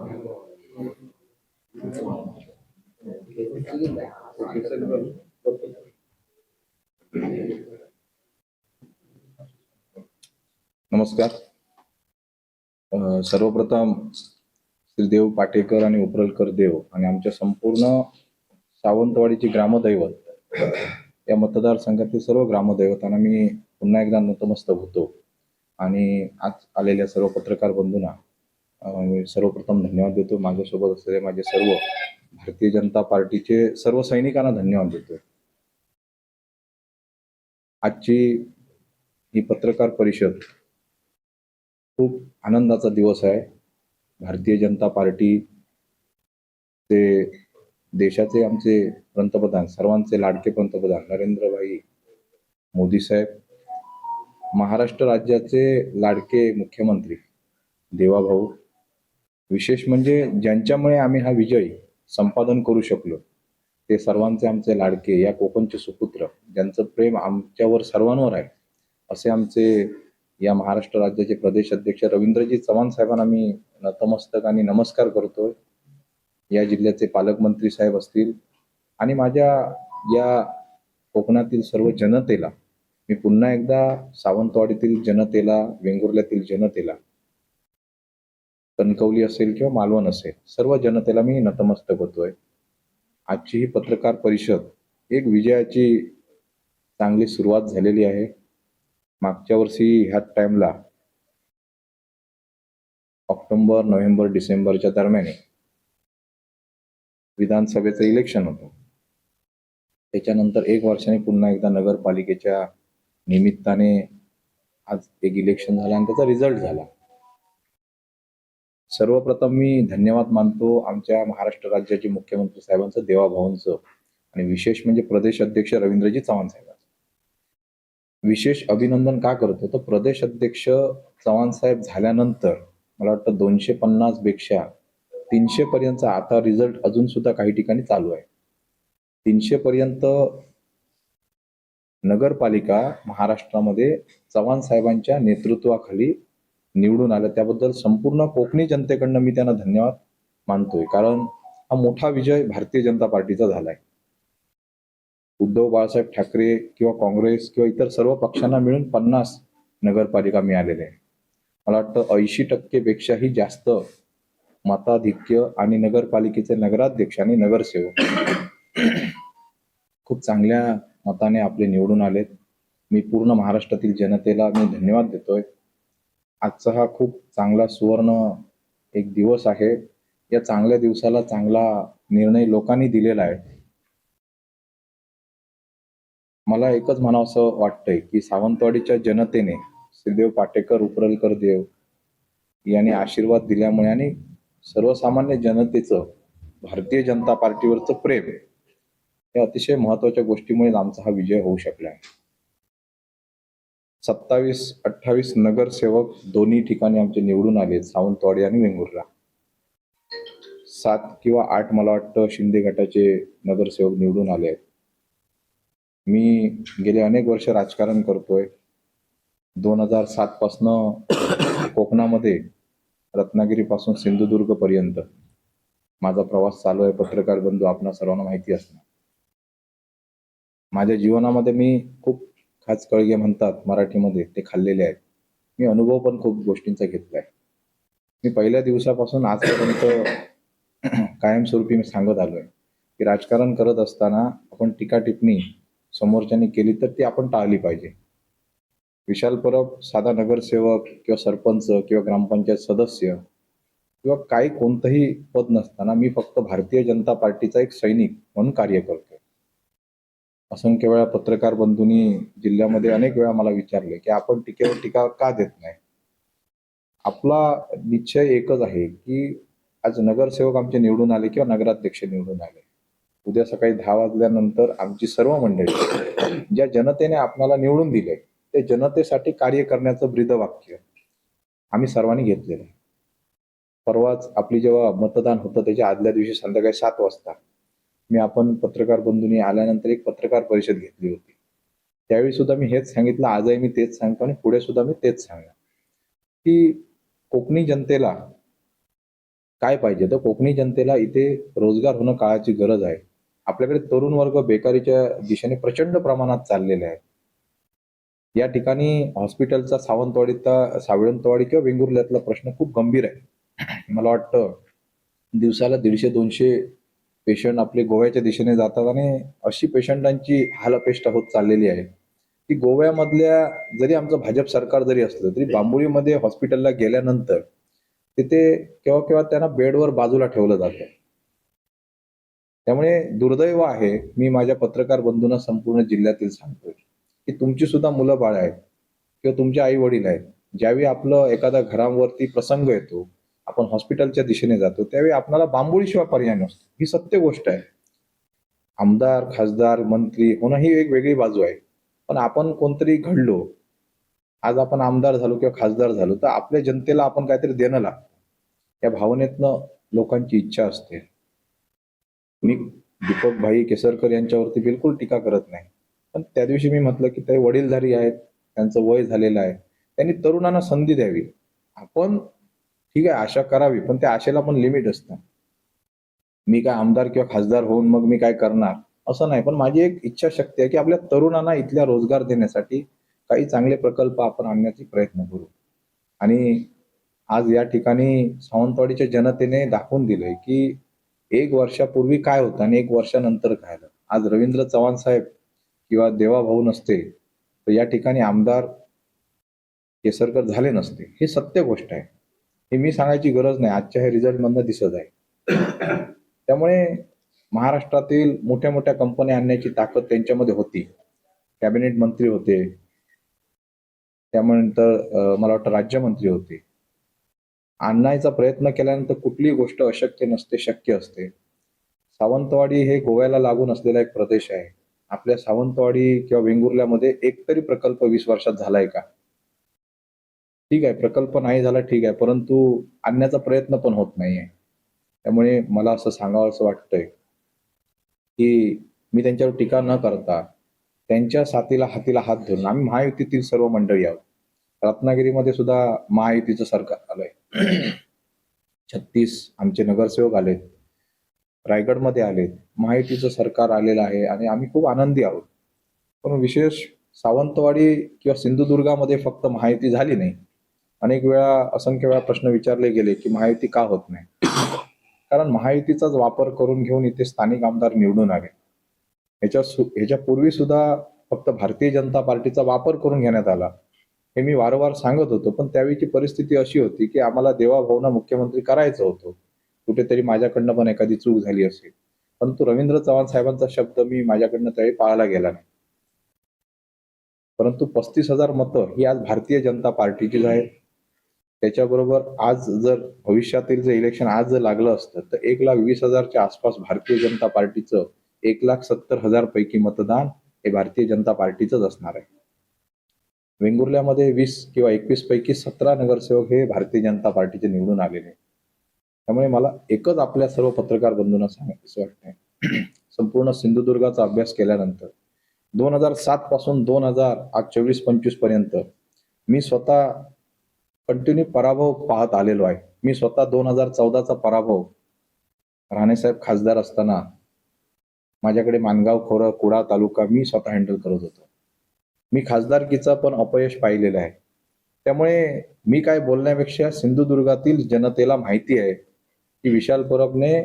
नमस्कार. सर्वप्रथम श्री देव पाटेकर आणि उपरलकर देव आणि आमच्या संपूर्ण सावंतवाडीचे ग्रामदैवत या मतदारसंघातील सर्व ग्रामदैवतांना मी पुन्हा एकदा नतमस्तक होतो. आणि आज आलेल्या सर्व पत्रकार बंधूंना मी सर्वप्रथम धन्यवाद देतो. माझ्यासोबत असलेले माझे सर्व भारतीय जनता पार्टीचे सर्व सैनिकांना धन्यवाद देतो आजची ही पत्रकार परिषद खूप आनंदाचा दिवस आहे. भारतीय जनता पार्टी ते देशाचे आमचे पंतप्रधान सर्वांचे लाडके पंतप्रधान नरेंद्रभाई मोदी साहेब महाराष्ट्र राज्याचे लाडके मुख्यमंत्री देवाभाऊ विशेष म्हणजे ज्यांच्यामुळे आम्ही हा विजय संपादन करू शकलो ते सर्वांचे आमचे लाडके या कोकणचे सुपुत्र ज्यांचं प्रेम आमच्यावर सर्वांवर आहे असे आमचे या महाराष्ट्र राज्याचे प्रदेश अध्यक्ष रवींद्रजी चव्हाण साहेबांना मी नतमस्तक आणि नमस्कार करतोय. या जिल्ह्याचे पालकमंत्री साहेब असतील आणि माझ्या या कोकणातील सर्व जनतेला मी पुन्हा एकदा सावंतवाडीतील जनतेला वेंगुर्ल्यातील जनतेला कणकवली असेल किंवा मालवण असेल सर्व जनतेला मी नतमस्तक होतोय. आजची ही पत्रकार परिषद एक विजयाची चांगली सुरुवात झालेली आहे. मागच्या वर्षी ह्याच टाइमला ऑक्टोबर नोव्हेंबर डिसेंबरच्या दरम्यान विधानसभेचं इलेक्शन होतं. त्याच्यानंतर एक वर्षाने पुन्हा एकदा नगरपालिकेच्या निमित्ताने आज एक इलेक्शन झालं आणि त्याचा रिझल्ट झाला. सर्वप्रथम मी धन्यवाद मानतो आमच्या महाराष्ट्र राज्याचे मुख्यमंत्री साहेबांचं देवाभाऊंचं आणि विशेष म्हणजे प्रदेश अध्यक्ष रवींद्रजी चव्हाण साहेबांचं. विशेष अभिनंदन का करतो? तर प्रदेश अध्यक्ष चव्हाण साहेब झाल्यानंतर मला वाटतं दोनशे पन्नासपेक्षा तीनशे पर्यंत आता रिझल्ट अजून सुद्धा काही ठिकाणी चालू आहे. तीनशे पर्यंत नगरपालिका महाराष्ट्रामध्ये चव्हाण साहेबांच्या नेतृत्वाखाली निवडून आल्या त्याबद्दल संपूर्ण कोकणी जनतेकडनं मी त्यांना धन्यवाद मानतोय. कारण हा मोठा विजय भारतीय जनता पार्टीचा झालाय. उद्धव बाळासाहेब ठाकरे किंवा काँग्रेस किंवा इतर सर्व पक्षांना मिळून पन्नास नगरपालिका मिळालेल्या आहे मला वाटतं ऐंशी टक्केपेक्षाही जास्त मताधिक्य आणि नगरपालिकेचे नगराध्यक्ष आणि नगरसेवक खूप चांगल्या मताने आपले निवडून आलेत. मी पूर्ण महाराष्ट्रातील जनतेला मी धन्यवाद देतोय. आजचा हा खूप चांगला सुवर्ण एक दिवस आहे. या चांगल्या दिवसाला चांगला निर्णय लोकांनी दिलेला आहे. मला एकच म्हणावंसं वाटतंय की सावंतवाडीच्या जनतेने श्रीदेव पाटेकर उपरलकर देव यांनी आशीर्वाद दिल्यामुळे आणि सर्वसामान्य जनतेचं भारतीय जनता पार्टीवरचं प्रेम या अतिशय महत्त्वाच्या गोष्टीमुळे आमचा हा विजय होऊ शकला आहे. सत्तावीस अठ्ठावीस नगरसेवक दोन्ही ठिकाणी आमचे निवडून आले सावंतवाडी आणि वेंगुर्ला. सात किंवा आठ मला वाटतं शिंदे गटाचे नगरसेवक निवडून आले आहेत. मी गेले अनेक वर्ष राजकारण करतोय. दोन हजार सात पासनं कोकणामध्ये रत्नागिरीपासून सिंधुदुर्ग पर्यंत माझा प्रवास चालू आहे पत्रकार बंधू आपणा सर्वांना माहिती असणार. माझ्या जीवनामध्ये मी खूप खाच कळगे म्हणतात मराठीमध्ये ते खाल्लेले आहेत. मी अनुभव पण खूप गोष्टींचा घेतलाय. मी पहिल्या दिवसापासून आजपर्यंत कायमस्वरूपी मी सांगत आलोय की राजकारण करत असताना आपण टीका टिप्पणी समोरच्याने केली तर ती आपण टाळली पाहिजे. विशाल परब साधा नगरसेवक किंवा सरपंच किंवा ग्रामपंचायत सदस्य किंवा काही कोणतंही पद नसताना मी फक्त भारतीय जनता पार्टीचा एक सैनिक म्हणून कार्य करतो असंख्य वेळा पत्रकार बंधूंनी जिल्ह्यामध्ये अनेक वेळा मला विचारले की आपण टीकेवर टीका का देत नाही? आपला निश्चय एकच आहे की आज नगरसेवक आमचे निवडून आले किंवा नगराध्यक्ष निवडून आले. उद्या सकाळी दहा वाजल्यानंतर आमची सर्व मंडळी ज्या जनतेने आपणाला निवडून दिले ते जनतेसाठी कार्य करण्याचं ब्रीदवाक्य आम्ही सर्वांनी घेतलेलं आहे. परवाच आपली जेव्हा मतदान होतं त्याच्या आदल्या दिवशी संध्याकाळी सात वाजता मी आपण पत्रकार बंधूंनी आल्यानंतर एक पत्रकार परिषद घेतली होती. त्यावेळी सुद्धा मी हेच सांगितलं आजही मी तेच सांगतो आणि पुढे सुद्धा मी तेच सांगणार. की कोकणी जनतेला काय पाहिजे? तर कोकणी जनतेला इथे रोजगार होणं काळाची गरज आहे. आपल्याकडे तरुण वर्ग बेकारीच्या दिशेने प्रचंड प्रमाणात चाललेले आहे या ठिकाणी हॉस्पिटलचा सावंतवाडीचा सावळंतवाडी किंवा वेंगुर्ल्यातला प्रश्न खूप गंभीर आहे. मला वाटतं दिवसाला दीडशे दोनशे पेशंट आपले गोव्याच्या दिशेने जातात आणि अशी पेशंटांची हालअपेष्टा होत चाललेली आहे. की गोव्यामधल्या जरी आमचं भाजप सरकार जरी असलं तरी बांबोळीमध्ये हॉस्पिटलला गेल्यानंतर तिथे केव्हा केव्हा त्यांना बेडवर बाजूला ठेवलं जातं. त्यामुळे दुर्दैव आहे मी माझ्या पत्रकार बंधूंना संपूर्ण जिल्ह्यातील सांगतोय की तुमची सुद्धा मुलं बाळ आहेत किंवा तुमचे आई वडील आहेत ज्यावेळी आपलं एखादा घरावरती प्रसंग येतो आपण हॉस्पिटलच्या दिशेने जातो त्यावेळी आपल्याला बांबोळीशिवाय पर्याय नसतो. ही सत्य गोष्ट आहे. आमदार खासदार मंत्री होणं ही एक वेगळी बाजू आहे. पण आपण कोणतरी घडलो आज आपण आमदार झालो किंवा खासदार झालो तर आपल्या जनतेला आपण काहीतरी देणं लागतं. या भावनेतनं लोकांची इच्छा असते. मी दीपक भाई केसरकर यांच्यावरती बिलकुल टीका करत नाही. पण त्या दिवशी मी म्हटलं की ते वडीलधारी आहेत त्यांचं वय झालेलं आहे. त्यांनी तरुणांना संधी द्यावी. आपण ठीक आहे आशा करावी पण त्या आशेला पण लिमिट असतं. मी काय आमदार किंवा खासदार होऊन मग मी काय करणार? असं नाही पण माझी एक इच्छाशक्ती आहे की आपल्या तरुणांना इथल्या रोजगार देण्यासाठी काही चांगले प्रकल्प आपण आणण्याचा प्रयत्न करू. आणि आज या ठिकाणी सावंतवाडीच्या जनतेने दाखवून दिलंय की एक वर्षापूर्वी काय होतं आणि एक वर्षानंतर काय झालं. आज रवींद्र चव्हाण साहेब किंवा देवा भाऊ नसते तर या ठिकाणी आमदार केसरकर झाले नसते. ही सत्य गोष्ट आहे. हे मी सांगायची गरज नाही. आजच्या हे रिझल्ट मधनं दिसत आहे. त्यामुळे महाराष्ट्रातील मोठ्या मोठ्या कंपन्या आणण्याची ताकद त्यांच्यामध्ये होती. कॅबिनेट मंत्री होते. त्यानंतर मला वाटतं राज्यमंत्री होते. आणण्याचा प्रयत्न केल्यानंतर कुठलीही गोष्ट अशक्य नसते शक्य असते. सावंतवाडी हे गोव्याला लागून असलेला एक प्रदेश आहे. आपल्या सावंतवाडी किंवा वेंगुर्ल्यामध्ये एक तरी प्रकल्प वीस वर्षात झालाय का? ठीक आहे प्रकल्प नाही झाला ठीक आहे परंतु आणण्याचा प्रयत्न पण होत नाहीये. त्यामुळे मला असं सांगावं असं वाटतंय की मी त्यांच्यावर टीका न करता त्यांच्या साथीला हातीला हात धरून आम्ही महायुतीतील सर्व मंडळी आहोत. रत्नागिरीमध्ये सुद्धा महायुतीचं सरकार आलंय. छत्तीस आमचे नगरसेवक आलेत. रायगडमध्ये आलेत. महायुतीचं सरकार आलेलं आहे आणि आम्ही खूप आनंदी आहोत. पण विशेष सावंतवाडी किंवा सिंधुदुर्गामध्ये फक्त महायुती झाली नाही. अनेक वेळा असंख्य वेळा प्रश्न विचारले गेले की महायुती का होत नाही? कारण महायुतीचाच वापर करून घेऊन इथे स्थानिक आमदार निवडून आले. ह्याच्या ह्याच्या पूर्वी सुद्धा फक्त भारतीय जनता पार्टीचा वापर करून घेण्यात आला. हे मी वारंवार सांगत होतो पण त्यावेळीची परिस्थिती अशी होती की आम्हाला देवाभाऊना मुख्यमंत्री करायचं होतं. कुठेतरी माझ्याकडनं पण एखादी चूक झाली असेल. परंतु रवींद्र चव्हाण साहेबांचा शब्द मी माझ्याकडनं त्यावेळी पाळला गेला नाही. परंतु पस्तीस हजार मतं ही आज भारतीय जनता पार्टीचीच आहेत. त्याच्याबरोबर आज जर भविष्यातील जे इलेक्शन आज जर लागलं असतं तर एक लाख वीस हजारच्या आसपास भारतीय जनता पार्टीचं एक लाख सत्तर हजार पैकी मतदान हे भारतीय जनता पार्टीचंच असणार आहे. वेंगुर्ल्यामध्ये वीस किंवा एकवीस पैकी सतरा नगरसेवक हे भारतीय जनता पार्टीचे निवडून आलेले त्यामुळे मला एकच आपल्या सर्व पत्रकार बंधूंना सांगायचं वाटतंय. संपूर्ण सिंधुदुर्गाचा अभ्यास केल्यानंतर दोन हजार सात पासून दोन हजार आज चोवीस पंचवीसपर्यंत मी स्वतः कंटिन्यू पराभव पाहत आलेलो आहे. मी स्वतः दोन हजार चौदाचा पराभव राणेसाहेब खासदार असताना माझ्याकडे मानगाव खोरं कुडा तालुका मी स्वतः हँडल करत होतो. मी खासदारकीचा पण अपयश पाहिलेलं आहे. त्यामुळे मी काय बोलण्यापेक्षा सिंधुदुर्गातील जनतेला माहिती आहे की विशाल परबने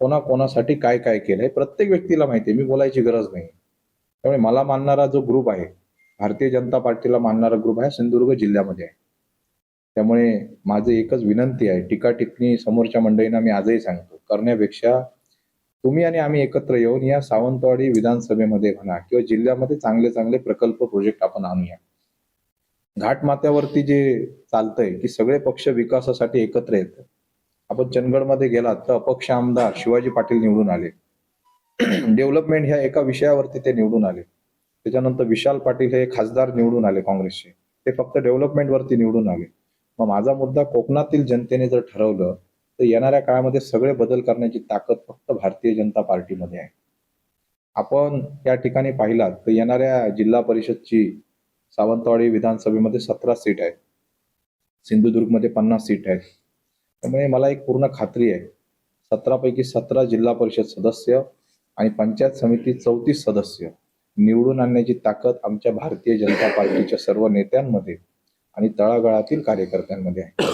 कोणाकोणासाठी काय काय केलंय प्रत्येक व्यक्तीला माहिती आहे. मी बोलायची गरज नाही. त्यामुळे मला मानणारा जो ग्रुप आहे भारतीय जनता पार्टीला मानणारा ग्रुप आहे सिंधुदुर्ग जिल्ह्यामध्ये आहे. त्यामुळे माझं एकच विनंती आहे टीका टिप्पणी समोरच्या मंडळींना मी आजही सांगतो करण्यापेक्षा तुम्ही आणि आम्ही एकत्र येऊन या सावंतवाडी विधानसभेमध्ये म्हणा किंवा जिल्ह्यामध्ये चांगले चांगले प्रकल्प प्रोजेक्ट आपण आणूया. घाटमात्यावरती जे चालतंय की सगळे पक्ष विकासासाठी एकत्र येत आपण चंदगडमध्ये गेलात तर अपक्ष आमदार शिवाजी पाटील निवडून आले. डेव्हलपमेंट ह्या एका विषयावरती ते निवडून आले. त्याच्यानंतर विशाल पाटील हे खासदार निवडून आले काँग्रेसचे. ते फक्त डेव्हलपमेंट वरती निवडून आले. मग माझा मुद्दा कोकणातील जनतेने जर ठरवलं तर येणाऱ्या काळामध्ये सगळे बदल करण्याची ताकद फक्त भारतीय जनता पार्टीमध्ये आहे. आपण या ठिकाणी पाहिलात तर येणाऱ्या जिल्हा परिषदची सावंतवाडी विधानसभेमध्ये सतरा सीट आहेत. सिंधुदुर्गमध्ये पन्नास सीट आहेत. त्यामुळे मला एक पूर्ण खात्री आहे. सतरापैकी सतरा जिल्हा परिषद सदस्य आणि पंचायत समिती चौतीस सदस्य निवडून आणण्याची ताकद आमच्या भारतीय जनता पार्टीच्या सर्व नेत्यांमध्ये आणि तळागाळातील कार्यकर्त्यांमध्ये आहे.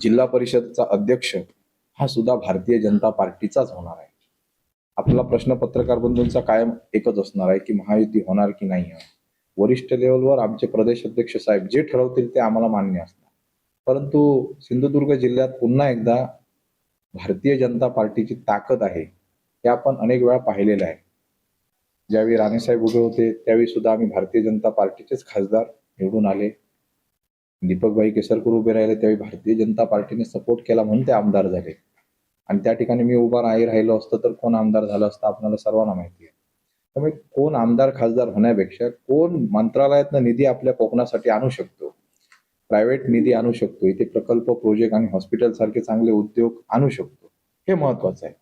जिल्हा परिषदचा अध्यक्ष हा सुद्धा भारतीय जनता पार्टीचाच होणार आहे. आपला प्रश्न पत्रकार बंधूंचा कायम एकच असणार आहे की महायुती होणार की नाही वरिष्ठ लेवलवर आमचे प्रदेश अध्यक्ष साहेब जे ठरवतील ते आम्हाला मान्य असणार. परंतु सिंधुदुर्ग जिल्ह्यात पुन्हा एकदा भारतीय जनता पार्टीची ताकद आहे हे आपण अनेक वेळा पाहिलेलं आहे. ज्यावेळी राणेसाहेब उभे होते त्यावेळी सुद्धा आम्ही भारतीय जनता पार्टीचेच खासदार निवडून आले. दीपकभाई केसरकर उभे राहिले त्यावेळी भारतीय जनता पार्टीने सपोर्ट केला म्हणून ते आमदार झाले. आणि त्या ठिकाणी मी उभा नाही राहिलो असतं तर कोण आमदार झालं असतं आपल्याला सर्वांना माहिती आहे. त्यामुळे कोण आमदार खासदार होण्यापेक्षा कोण मंत्रालयातनं निधी आपल्या कोकणासाठी आणू शकतो प्रायव्हेट निधी आणू शकतो इथे प्रकल्प प्रोजेक्ट आणि हॉस्पिटल सारखे चांगले उद्योग आणू शकतो हे महत्वाचं आहे.